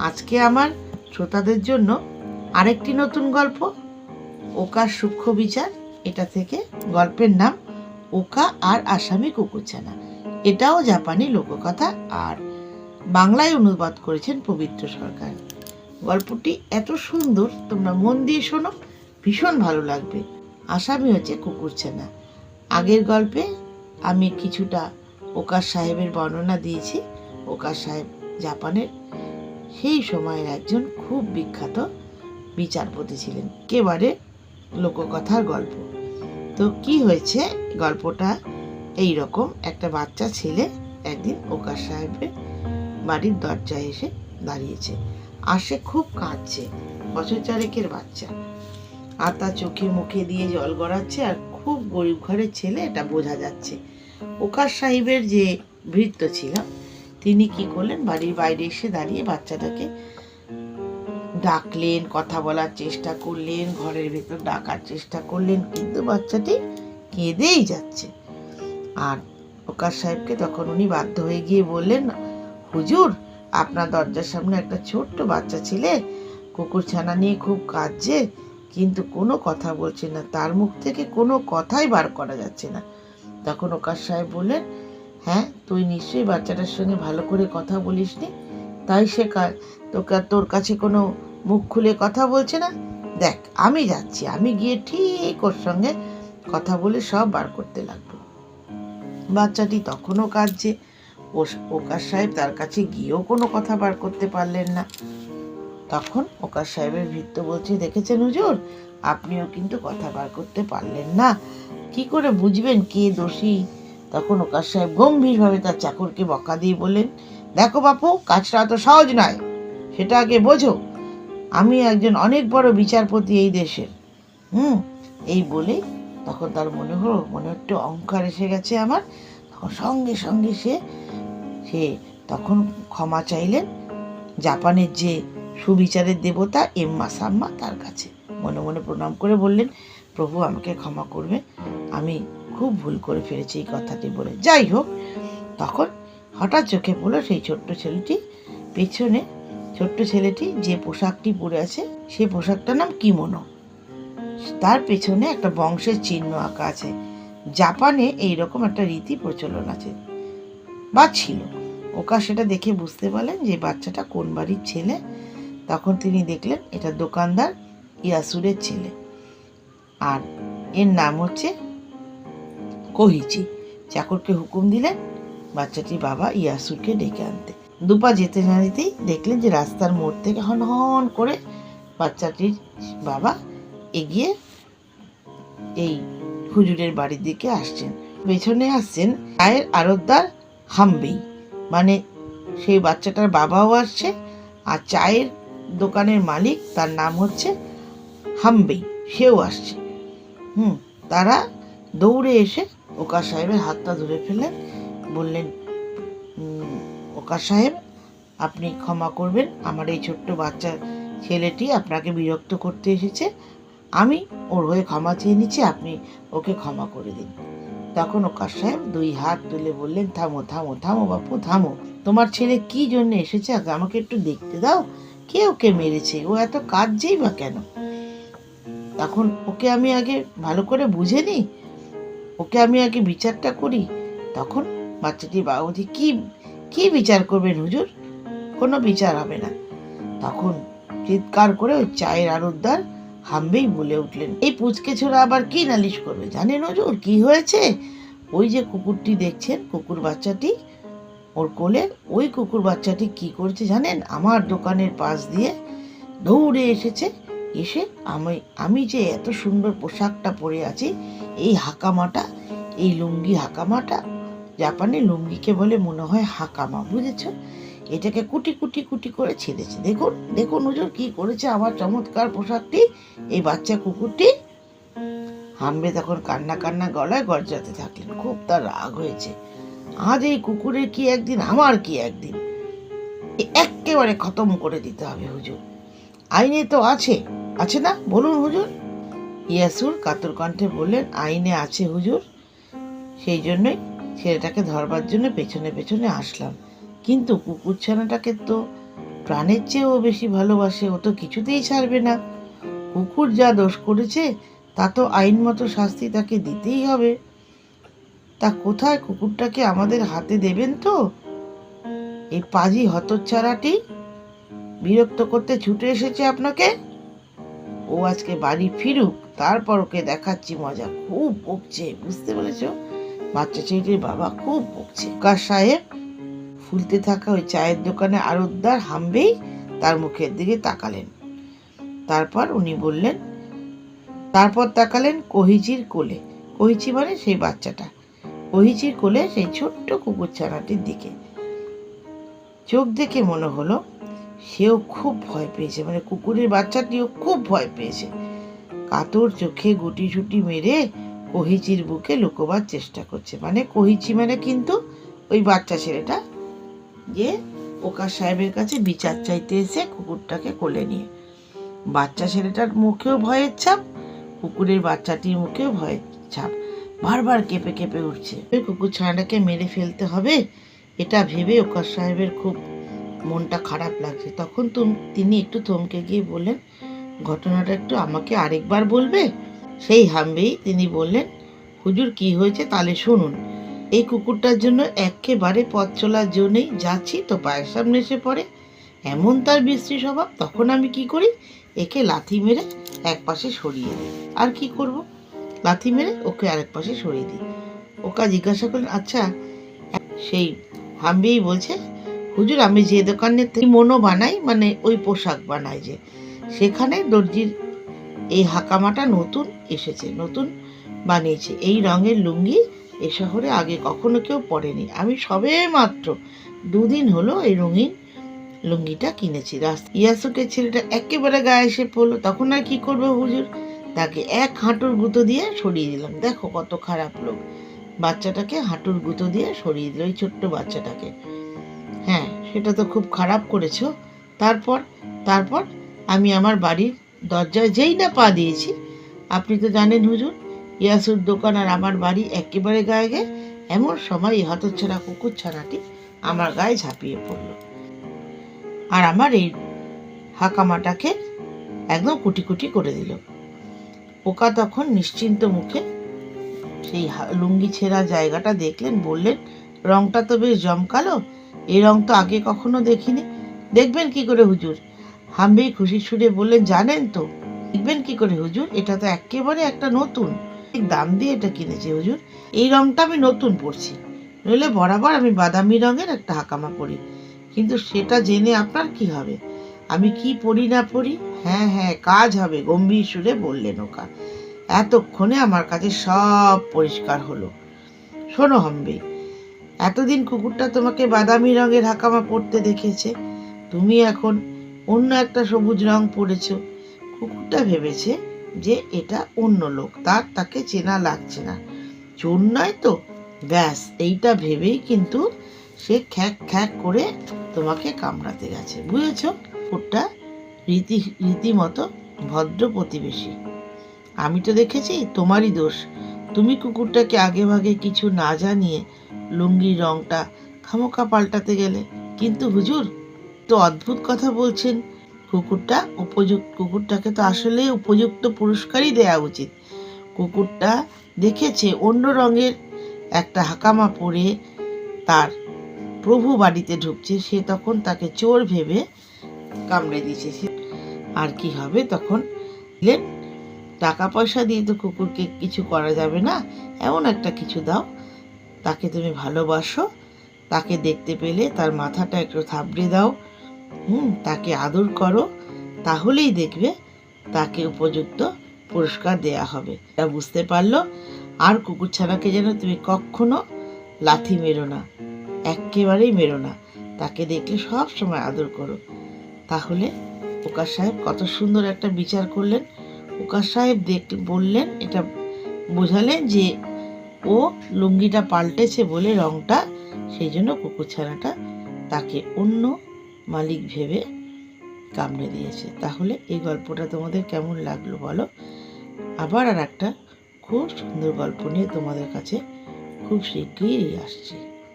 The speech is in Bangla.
আজকে আমার শ্রোতাদের জন্য আরেকটি নতুন গল্প। ওকার সূক্ষ্ম বিচার, এটা থেকে গল্পের নাম ওকা আর আসামি কুকুরছানা। এটাও জাপানি লোককথা আর বাংলায় অনুবাদ করেছেন পবিত্র সরকার। গল্পটি এত সুন্দর, তোমরা মন দিয়ে শোনো, ভীষণ ভালো লাগবে। আসামি হচ্ছে কুকুরছানা। আগের গল্পে আমি কিছুটা ওকার সাহেবের বর্ণনা দিয়েছি। ওকার সাহেব জাপানের। সেই সময়ের একজন খুব বিখ্যাত বিচারপতি ছিলেন। একেবারে লোককথার গল্প। তো কি হয়েছে? গল্পটা এই রকম একটা বাচ্চা ছেলে একদিন ওকার সাহেবের বাড়ির দরজায় এসে দাঁড়িয়েছে। আর সে খুব কাঁদছে, বছর চারেকের বাচ্চা। আর তার চোখে মুখে দিয়ে জল গড়াচ্ছে আর খুব গরিব ঘরের ছেলে, এটা বোঝা যাচ্ছে। ওকার সাহেবের যে ভৃত্য ছিল তিনি কি করলেন? বাড়ির বাইরে এসে দাঁড়িয়ে বাচ্চাটাকে ডাকলেন, কথা বলার চেষ্টা করলেন, ঘরের ভেতর ডাকার চেষ্টা করলেন, কিন্তু বাচ্চাটি কেঁদেই যাচ্ছে। আর ওকার সাহেবকে তখন উনি বাধ্য হয়ে গিয়ে বললেন, হুজুর, আপনার দরজার সামনে একটা ছোট্ট বাচ্চা ছেলে, কুকুর ছানা নিয়ে খুব কাঁদছে, কিন্তু কোনো কথা বলছে না, তার মুখ থেকে কোনো কথাই বার করা যাচ্ছে না। তখন ওকার সাহেব বললেন হ্যাঁ? তুই নিশ্চয়ই বাচ্চাটার সঙ্গে ভালো করে কথা বলিস নি তাই সে তোকে তোর কাছে কোনো মুখ খুলে কথা বলছে না? দেখ, আমি যাচ্ছি। আমি গিয়ে ঠিক ওর সঙ্গে কথা বলে সব বার করতে লাগবো। বাচ্চাটি তখনও কাঁদছে। ও- ওকার সাহেব তার কাছে গিয়েও কোনো কথা বার করতে পারলেন না। তখন ওকার সাহেবের ভৃত্য বলছে, দেখেছেন হুজুর? আপনিও কিন্তু কথা বার করতে পারলেন না। কি করে বুঝবেন কে দোষী? তখন ওকার সাহেব গম্ভীরভাবে তার চাকরকে বকা দিয়ে বললেন, দেখো বাপু, কাজটা অত সহজ নয়। সেটা আগে বোঝো। আমি একজন অনেক বড় বিচারপতি এই দেশের। হুম? এই বলে তখন তার মনে হলো, মনে একটু অহংকার এসে গেছে আমার। তখন সঙ্গে সঙ্গে সে সে তখন ক্ষমা চাইলেন জাপানের যে সুবিচারের দেবতা এম্মা সাম্মা তার কাছে। মনে মনে প্রণাম করে বললেন, প্রভু আমাকে ক্ষমা করবে। আমি খুব ভুল করে ফেলেছি এই কথাটি বলে। যাই হোক, তখন হঠাৎ চোখে পড়ল সেই ছোট্ট ছেলেটি। পেছনে ছোট্ট ছেলেটি যে পোশাকটি পরে আছে, সেই পোশাকটার নাম কিমোনো। তার পেছনে একটা বংশের চিহ্ন আঁকা আছে। জাপানে এই রকম একটা রীতি প্রচলন আছে বা ছিল। ওকা সেটা দেখে বুঝতে পারলেন যে বাচ্চাটা কোন বাড়ির ছেলে। তখন তিনি দেখলেন এটা দোকানদার ইয়াসুরের ছেলে। আর এর নাম হচ্ছে কহিচি, চাকরকে হুকুম দিলেন বাচ্চাটি বাবা ইয়াসুরকে ডেকে আনতে। দুপা যেতে না যেতেই দেখলেন যে রাস্তার মোড় থেকে হন হন করে বাচ্চাটির বাবা এগিয়ে এই হুজুরের বাড়ির দিকে আসছেন। পেছনে আসছেন চায়ের আড়তদার হামবেই। মানে সেই বাচ্চাটার বাবাও আসছে আর চায়ের দোকানের মালিক তার নাম হচ্ছে হামবেই, সেও আসছে। হুম, তারা দৌড়ে এসে ওকা সাহেবের হাতটা ধরে ফেললেন বললেন "উম, ওকা সাহেব আপনি ক্ষমা করবেন। আমার এই ছোট্ট বাচ্চা ছেলেটি আপনাকে বিরক্ত করতে এসেছে। আমি ওর হয়ে ক্ষমা চেয়ে নিচ্ছি আপনি ওকে ক্ষমা করে দিন। তখন ওকার সাহেব দুই হাত তুলে বললেন থামো থামো থামো বাপু থামো। তোমার ছেলে কি জন্য এসেছে? আগে আমাকে একটু দেখতে দাও। কে ওকে মেরেছে? ও এত কাঁদছেই বা কেন? তখন ওকে আমি আগে ভালো করে বুঝে নিই ওকে আমি আগে বিচারটা করি? তখন বাচ্চাটি বাবা বলছে কি কি বিচার করবেন হুজুর? কোনো বিচার হবে না। তখন চিৎকার করে ওই চায়ের আড়তদার হামবেই বলে উঠলেন, এই পুচকে ছোড়া আবার কি নালিশ করবে? জানেন হুজুর, কি হয়েছে? ওই যে কুকুরটি দেখছেন, কুকুর বাচ্চাটি, ওর কোলে, ওই কুকুর বাচ্চাটি কি করছে জানেন? আমার দোকানের পাশ দিয়ে দৌড়ে এসেছে। এসে আমি আমি যে এত সুন্দর পোশাকটা পরে আছি এই হাকামাটা, এই লুঙ্গি হাকামাটা, জাপানে লুঙ্গিকে বলে মনে হয় হাকামা, বুঝেছ? এটাকে কুটি কুটি কুটি করে ছেড়েছে। দেখুন দেখুন হুজুর কি করেছে আমার চমৎকার পোশাকটি। এই বাচ্চা কুকুরটি হামবে তখন কান্না কান্না গলায় গর্জাতে থাকলেন। খুব তার রাগ হয়েছে। আজ এই কুকুরের কি একদিন, আমার কি একদিন? একেবারে খতম করে দিতে হবে হুজুর। আইনে তো আছে। আছে না? বলুন হুজুর। ইয়াসুর কাতর কণ্ঠে বললেন, আইনে আছে হুজুর। সেই জন্যই ছেলেটাকে ধরবার জন্য পেছনে পেছনে আসলাম। কিন্তু কুকুরছানাটাকে তো প্রাণের চেয়েও বেশি ভালোবাসে, ও তো কিছুতেই ছাড়বে না। কুকুর যা দোষ করেছে, তা তো আইন মতো শাস্তি তাকে দিতেই হবে। তা কোথায় কুকুরটাকে আমাদের হাতে দেবেন তো? এই পাজি হতচ্ছাড়াটি বিরক্ত করতে ছুটে এসেছে আপনাকে? ও আজকে বাড়ি ফিরুক তারপর ওকে দেখাচ্ছি, মজা খুব বকছে বুঝতে পেরেছ? বাচ্চা ছেলেটির বাবা খুব বকছে কার সাহেব ফুলতে থাকা ওই চায়ের দোকানে আরতদার হামবেই তার মুখের দিকে তাকালেন। তারপর উনি বললেন, তারপর তাকালেন কহিচির কোলে। কহিচি মানে সেই বাচ্চাটা। কহিচির কোলে সেই ছোট্ট কুকুর ছানাটির দিকে। চোখ দেখে মনে হলো, সেও খুব ভয় পেয়েছে মানে কুকুরের বাচ্চাটিও খুব ভয় পেয়েছে। কাতর চোখে গুটি ছুটি মেরে কহিচির বুকে লুকোবার চেষ্টা করছে। মানে কহিচি মানে কিন্তু ওই বাচ্চা ছেলেটা যে ওকার সাহেবের কাছে বিচার চাইতে এসে কুকুরটাকে কোলে নিয়ে। বাচ্চা ছেলেটার মুখেও ভয়ের ছাপ, কুকুরের বাচ্চাটির মুখেও ভয়ের ছাপ। বারবার কেঁপে কেঁপে উঠছে। ওই কুকুর ছানাটাকে মেরে ফেলতে হবে, এটা ভেবে ওকার সাহেবের খুব মনটা খারাপ লাগছে। তখন তিনি একটু থমকে গিয়ে বললেন ঘটনাটা একটু আমাকে আরেকবার বলবে? সেই হামবেই তিনি বললেন, হুজুর, কি হয়েছে তাহলে শুনুন। এই কুকুরটার জন্য একেবারে পথ চলার জন্যই যাচ্ছি তো পায়ের সামনে এসে পড়ে। এমন তার বিশ্রী স্বভাব, তখন আমি কি করি? একে লাথি মেরে এক পাশে সরিয়ে দিই। আর কি করব? লাথি মেরে ওকে আরেক পাশে সরিয়ে দিই। ওকা জিজ্ঞাসা করলেন আচ্ছা সেই হামবেই বলছে, হুজুর, আমি যে দোকানে মনো বানাই মানে ওই পোশাক বানাই যে সেখানে দর্জির এই হাকামাটা নতুন এসেছে, নতুন বানিয়েছে। এই রঙের লুঙ্গি এ শহরে আগে কখনো কেউ পরেনি। আমি সবে মাত্র দুদিন হলো এই রঙিন লুঙ্গিটা কিনেছি। রাস্তা ইয়াসুকের ছেলেটা একেবারে গায়ে এসে পড়ল। তখন আর কি করবে হুজুর? তাকে এক হাঁটুর গুঁতো দিয়ে সরিয়ে দিলাম। দেখো কত খারাপ লোক। বাচ্চাটাকে হাঁটুর গুঁতো দিয়ে সরিয়ে দিল ওই ছোট্ট বাচ্চাটাকে। হ্যাঁ সেটা তো খুব খারাপ করেছ। তারপর তারপর আমি আমার বাড়ির দরজায় যেই না পা দিয়েছি, আপনি তো জানেন হুজুর, ইয়াসুর দোকান আর আমার বাড়ি একেবারে গায়ে গায়ে, এমন সময় এই হতচ্ছাড়া কুকুর ছানাটি আমার গায়ে ঝাঁপিয়ে পড়ল। আর আমার এই হাকামাটাকে একদম কুটি কুটি করে দিল। পোকা তখন নিশ্চিন্ত মুখে সেই লুঙ্গি ছেঁড়া জায়গাটা দেখলেন, বললেন, রংটা তো বেশ জমকালো, এই রং তো আগে কখনো দেখিনি। দেখবেন কি করে হুজুর? হাম্বেই খুশি সুরে বললেন জানেন তো? দেখবেন কি করে হুজুর? এটা তো একেবারে একটা নতুন। দাম দিয়ে এটা কিনেছি হুজুর। এই রংটা আমি নতুন পরছি। নইলে বরাবর আমি বাদামি রঙের একটা হাকামা পরি। কিন্তু সেটা জেনে আপনার কি হবে? আমি কি পড়ি না পড়ি হ্যাঁ হ্যাঁ কাজ হবে, গম্ভীর সুরে বললেন ওকা। এতক্ষণে আমার কাছে সব পরিষ্কার হলো। শোনো হম্বি, এতদিন কুকুরটা তোমাকে বাদামি রঙের হাকামা পরতে দেখেছে। তুমি এখন অন্য একটা সবুজ রং পরেছো কুকুরটা ভেবেছে যে এটা অন্য লোক, তার তাকে চেনা লাগছে না। চোর নয় তো? ব্যাস, এইটা ভেবেই কিন্তু সে খ্যাক খ্যাক করে তোমাকে কামড়াতে গেছে। বুঝেছ? কুকুরটা রীতি, রীতিমতো ভদ্র প্রতিবেশী। আমি তো দেখেছি, তোমারই দোষ। তুমি কুকুরটাকে আগে ভাগে কিছু না জানিয়ে লুঙ্গির রংটা খামোখা পাল্টাতে গেলে। কিন্তু হুজুর তো অদ্ভুত কথা বলছেন। কুকুরটা, উপযুক্ত কুকুরটাকে তো আসলে উপযুক্ত পুরস্কারই দেওয়া উচিত। কুকুরটা দেখেছে অন্য রঙের একটা হাকামা পরে তার প্রভু বাড়িতে ঢুকছে, সে তখন তাকে চোর ভেবে কামড়ে দিয়েছে। আর কি হবে তখন? টাকা পয়সা দিয়ে তো কুকুরকে কিছু করা যাবে না, এমন একটা কিছু দাও। তাকে তুমি ভালোবাসো, তাকে দেখতে পেলে, তার মাথাটা একটু থাবড়ে দাও। হুম, তাকে আদর করো, তাহলেই দেখবে তাকে উপযুক্ত পুরস্কার দেয়া হবে। এটা বুঝতে পারল? আর কুকুর ছানাকে যেন তুমি কখনো লাথি মেরো না, একেবারেই মেরো না। তাকে দেখলে সব সময় আদর করো। তাহলে ওকার সাহেব কত সুন্দর একটা বিচার করলেন। ওকার সাহেব দেখ, বললেন, এটা বোঝালেন যে ও লুঙ্গিটা পাল্টেছে বলে রংটা, সেই জন্য কুকুরছানাটা তাকে অন্য মালিক ভেবে কামড়ে দিয়েছে। তাহলে এই গল্পটা তোমাদের কেমন লাগল বলো? আবার আর একটা খুব সুন্দর গল্প নিয়ে তোমাদের কাছে খুব শিগগিরই আসছি।